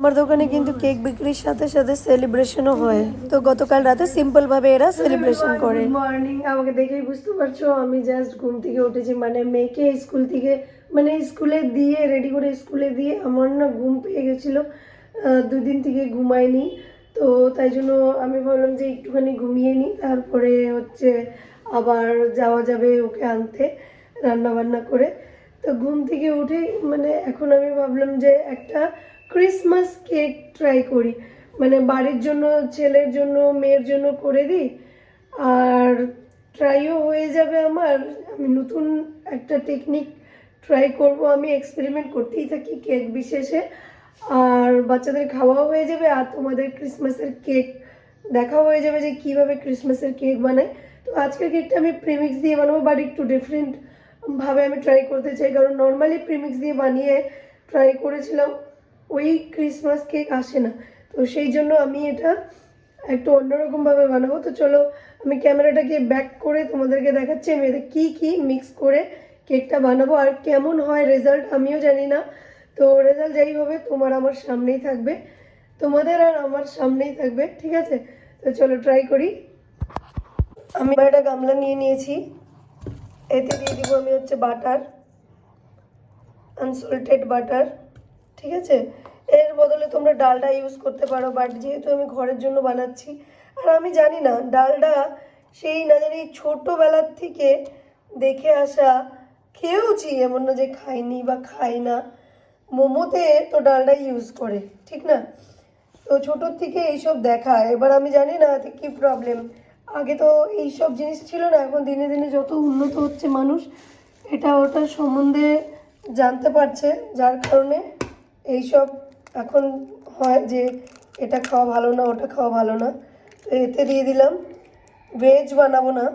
আমার দোকানে কিন্তু কেক বিক্রির সাথে সাথে সেলিব্রেশনও হয়। তো গতকাল রাতে সিম্পল ভাবে এরা সেলিব্রেশন করে। মর্নিং আমাকে দেখেই বুঝতে পারছ আমি জাস্ট ঘুম থেকে উঠেছি মানে মেয়েকে স্কুল থেকে মানে স্কুলে দিয়ে রেডি করে স্কুলে দিয়ে আমার না ঘুম পেয়ে গেছিল দুদিন থেকে ঘুমাইনি তো তাই জন্য আমি ভাবলাম যে একটুখানি ঘুমিয়ে নিই তারপরে হচ্ছে আবার যাওয়া যাবে ওকে আনতে রান্না বান্না করে। তো ঘুম থেকে উঠে মানে এখন আমি ভাবলাম যে একটা ক্রিসমাস কেক ট্রাই করি। মানে বাড়ির জন্য, ছেলের জন্য, মেয়ের জন্য করে দিই। আর ট্রাইও হয়ে যাবে আমার। আমি নতুন একটা টেকনিক ট্রাই করব। আমি এক্সপেরিমেন্ট করতেই থাকি কেক বিশেষে। আর বাচ্চাদের খাওয়াও হয়ে যাবে। আর তোমাদের ক্রিসমাসের কেক দেখা হয়ে যাবে যে কীভাবে ক্রিসমাসের কেক বানায় তো আজকের কেকটা আমি প্রিমিক্স দিয়ে বানাবো বাট একটু ডিফারেন্টভাবে আমি ট্রাই করতে চাই। কারণ নর্মালি প্রিমিক্স দিয়ে বানিয়ে ট্রাই করেছিলাম। ওই ক্রিসমাস কেক আসে না। তো সেই জন্য আমি এটা একটু অন্যরকমভাবে বানাবো। তো চলো, আমি ক্যামেরাটাকে ব্যাক করে তোমাদেরকে দেখাচ্ছি। আমি এটা কী কী মিক্স করে কেকটা বানাবো আর কেমন হয় রেজাল্ট আমিও জানি না। তো রেজাল্ট যাই হবে, তোমার আমার সামনেই থাকবে। তোমাদের আর আমার সামনেই থাকবে, ঠিক আছে? তো চলো ট্রাই করি। আমি একটা গামলা নিয়ে নিয়েছি। এতে দিয়ে দিব আমি হচ্ছে বাটার আনসল্টেড বাটার ঠিক আছে? এর বদলে তোমরা ডালডা ইউজ করতে পারো বাট যেহেতু আমি ঘরের জন্য বানাচ্ছি, আর আমি জানি না, ডালডা সেই না জানি ছোটোবেলার থেকে দেখে আসা, খেয়েওছি এমন না যে খাইনি বা খাই না। মোমোতে তো ডালডা ইউজ করে, ঠিক না? তো ছোটোর থেকে এইসব দেখা। এবার আমি জানি না কী প্রবলেম আগে তো এইসব জিনিস ছিল না, এখন দিনে দিনে যত উন্নত হচ্ছে মানুষ, এটা ওটার সম্বন্ধে জানতে পারছে, যার কারণে এইসব এখন হয় যে এটা খাওয়া ভালো না, ওটা খাওয়া ভালো না, তো এতে দিয়ে দিলাম। ভেজ বানাবো না।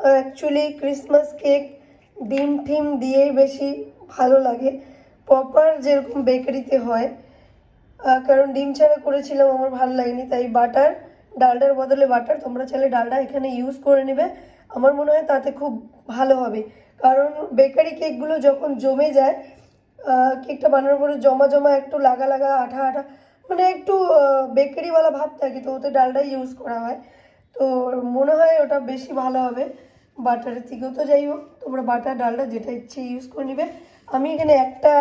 অ্যাকচুয়ালি ক্রিসমাস কেক ডিম টিম দিয়েই বেশি ভালো লাগে। প্রপার যেরকম বেকারিতে হয়। কারণ ডিম ছাড়া করেছিলাম, আমার ভালো লাগেনি, তাই বাটার, ডালডার বদলে বাটার। তোমরা চাইলে ডালডা এখানে ইউজ করে নেবে। আমার মনে হয় তাতে খুব ভালো হবে। কারণ বেকারি কেকগুলো যখন জমে যায় কেকটা বানানোর পরে জমা জমা একটু লাগা লাগা আঠা আঠা মানে একটু বেকারিওয়ালা ভাব থাকে তো, ওতে ডালডা ইউজ করা হয়। তো মনে হয় ওটা বেশি ভালো হবে। বাটারের থেকেও তো যাই হোক, তোমরা বাটার, ডালটা যেটা ইচ্ছে ইউজ করে নিবে। আমি এখানে একটা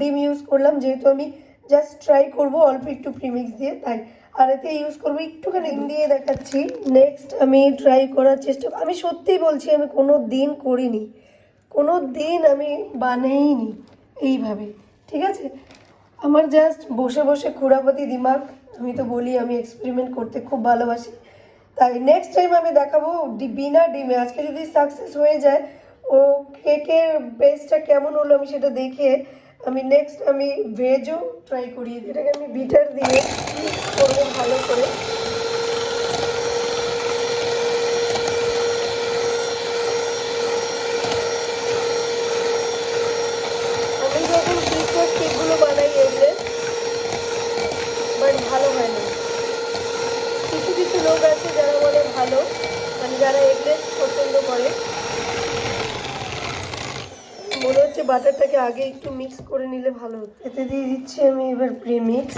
ডিম ইউজ করলাম, যেহেতু আমি জাস্ট ট্রাই করব, অল্প একটু প্রিমিক্স দিয়ে, তাই। আর এতে ইউজ করব, একটুখানি দিয়ে দেখাচ্ছি। নেক্সট আমি ট্রাই করার চেষ্টা আমি সত্যিই বলছি, আমি কোনো দিন করিনি। কোনো দিন আমি বানাইনি। এইভাবে, ঠিক আছে? আমার জাস্ট বসে বসে খুঁড়াপাতি দিমাগ, আমি তো বলি আমি এক্সপেরিমেন্ট করতে খুব ভালোবাসি। তাই নেক্সট টাইম আমি দেখাবো বিনা ডিমে। আজকে যদি সাকসেস হয়ে যায়, ও কেকের বেসটা কেমন হলো আমি সেটা দেখে আমি নেক্সট আমি ভেজও ট্রাই করি। এটাকে আমি বিটার দিয়ে করব ভালো করে আমি যখন ক্রিসমাস কেকগুলো বানাই এগুলো বাট ভালো হয় না কিছু কিছু লোক আছে যারা বলে ভালো মানে যারা এগুলো পছন্দ করে, মনে হচ্ছে বাটারটাকে আগে একটু মিক্স করে নিলে ভালো হতো। এতে দিয়ে দিচ্ছি আমি এবার প্রিমিক্স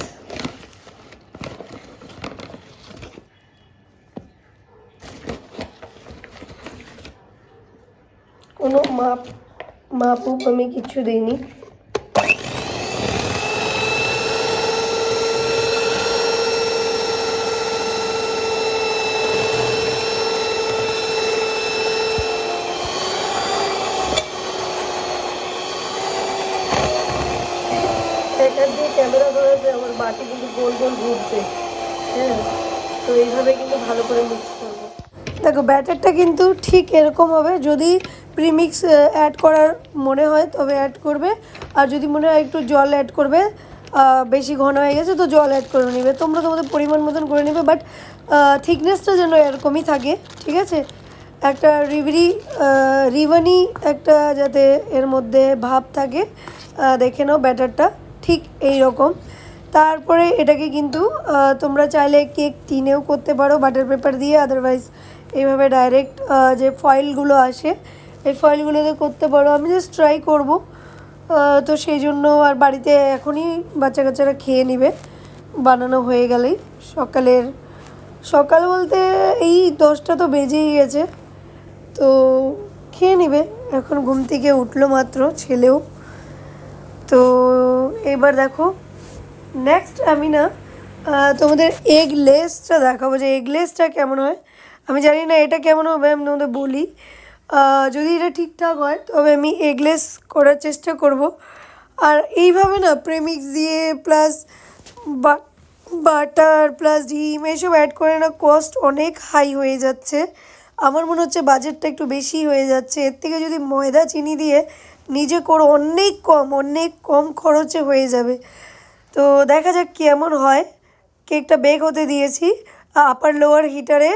কোনো মাপ মাপুপ আমি কিছু দিইনি সেটার দিয়ে ক্যামেরা ধরে যে আমার বাটি কিন্তু গোল গোল ঘুরছে। হ্যাঁ তো এইভাবে কিন্তু ভালো করে মিক্স করব। দেখো, ব্যাটারটা কিন্তু ঠিক এরকম হবে, যদি প্রিমিক্স অ্যাড করার মনে হয় তবে অ্যাড করবে, আর যদি মনে হয় একটু জল অ্যাড করবে বেশি ঘন হয়ে গেছে তো জল অ্যাড করে নেবে। তোমরা তোমাদের পরিমাণ মতন করে নেবে বাট থিকনেসটা যেন এরকমই থাকে, ঠিক আছে? একটা রিভরি রিভানি একটা যাতে এর মধ্যে ভাব থাকে দেখে নাও ব্যাটারটা। ঠিক এই রকম। তারপরে এটাকে কিন্তু তোমরা চাইলে কেক টিনেও করতে পারো, বাটার পেপার দিয়ে আদারওয়াইজ এইভাবে ডাইরেক্ট যে ফয়েলগুলো আসে, এই ফয়েলগুলোতে করতে পারো। আমি জাস্ট ট্রাই করব তো সেই জন্য আর বাড়িতে এখনই বাচ্চা কাচ্চারা খেয়ে নেবে। বানানো হয়ে গেলেই সকালের, সকাল বলতে এই দশটা তো বেজেই গেছে। তো খেয়ে নেবে। এখন ঘুম থেকে উঠল মাত্র, ছেলেও তো এবার দেখো নেক্সট আমি না তোমাদের এগ লেসটা দেখাবো যে এগ লেসটা কেমন হয়। আমি জানি না এটা কেমন হবে, আমি তোমাদের বলি। যদি এটা ঠিকঠাক হয়, তবে আমি এগলেস করার চেষ্টা করব। আর এইভাবে না প্রেমিক্স দিয়ে প্লাস বাটার প্লাস ডিম এইসব অ্যাড করে না কস্ট অনেক হাই হয়ে যাচ্ছে। আমার মনে হচ্ছে বাজেটটা একটু বেশি হয়ে যাচ্ছে। এর থেকে যদি ময়দা, চিনি দিয়ে নিজে করো, অনেক কম অনেক কম খরচে হয়ে যাবে। তো দেখা যাক কেমন হয়। কেকটা বেক হতে দিয়েছি। আপার লোয়ার হিটারে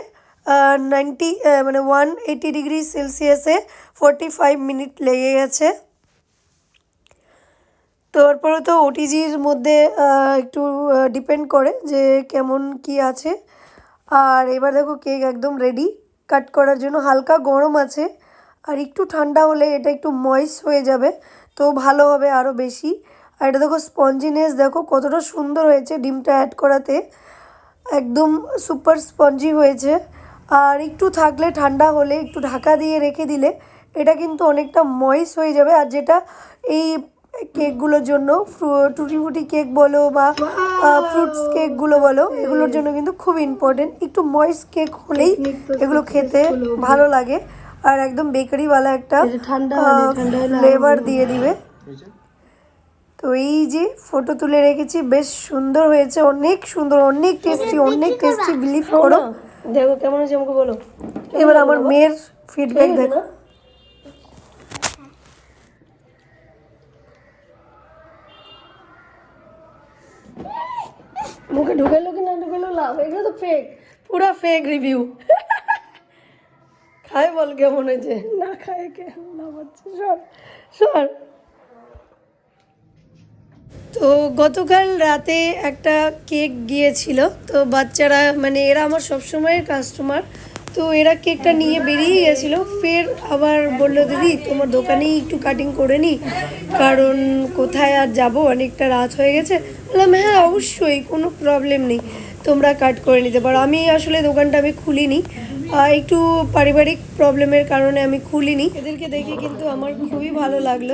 নাইনটি মানে ওয়ান এইটি ডিগ্রি সেলসিয়াসে ফোরটি ফাইভ মিনিট লেগে গেছে। তারপরে তো ওটিজির মধ্যে একটু ডিপেন্ড করে যে কেমন কি আছে। আর এবার দেখো কেক একদম রেডি কাট করার জন্য হালকা গরম আছে। আর একটু ঠান্ডা হলে এটা একটু ময়েস হয়ে যাবে তো ভালো হবে আরও বেশি। আর এটা দেখো স্পঞ্জিনেস দেখো কতটা সুন্দর হয়েছে ডিমটা অ্যাড করাতে। একদম সুপার স্পঞ্জি হয়েছে। আর একটু থাকলে ঠান্ডা হলে একটু ঢাকা দিয়ে রেখে দিলে এটা কিন্তু অনেকটা ময়েস হয়ে যাবে। আর যেটা এই কেকগুলোর জন্য টুটি ফুটি কেক বলো বা ফ্রুটস কেকগুলো বলো এগুলোর জন্য কিন্তু খুব ইম্পর্টেন্ট একটু ময়েস কেক হলেই এগুলো খেতে ভালো লাগে। আর একদম বেকারিওয়ালা একটা ফ্লেভার দিয়ে দিবে। তো এই যে ফটো তুলে রেখেছি বেশ সুন্দর হয়েছে অনেক সুন্দর অনেক টেস্টি অনেক টেস্টি বিলিভ করো। দেখো কেমন হয়েছে আমাকে বলো। এবার আমার মেয়ের ফিডব্যাক দেখো। মুখে ঢুকালো কি না ঢুকালো লাভ এগুলো তো ফেক পুরা ফেক রিভিউ খাই বল কেমন হয়েছে? না খায় কে? লাভ হচ্ছে সর সর। তো গতকাল রাতে একটা কেক গিয়েছিল তো বাচ্চারা মানে এরা আমার সবসময়ের কাস্টমার তো এরা কেকটা নিয়ে বেরিয়ে গেছিল ফের আবার বলল দিদি তোমার দোকানেই একটু কাটিং করে নি কারণ কোথায় আর যাব? অনেকটা রাত হয়ে গেছে। বললাম হ্যাঁ অবশ্যই কোনো প্রবলেম নেই। তোমরা কাট করে নিতে পারো। আমি আসলে দোকানটা আমি খুলিনি একটু পারিবারিক প্রবলেমের কারণে আমি খুলিনি। এদেরকে দেখে কিন্তু আমার খুবই ভালো লাগল।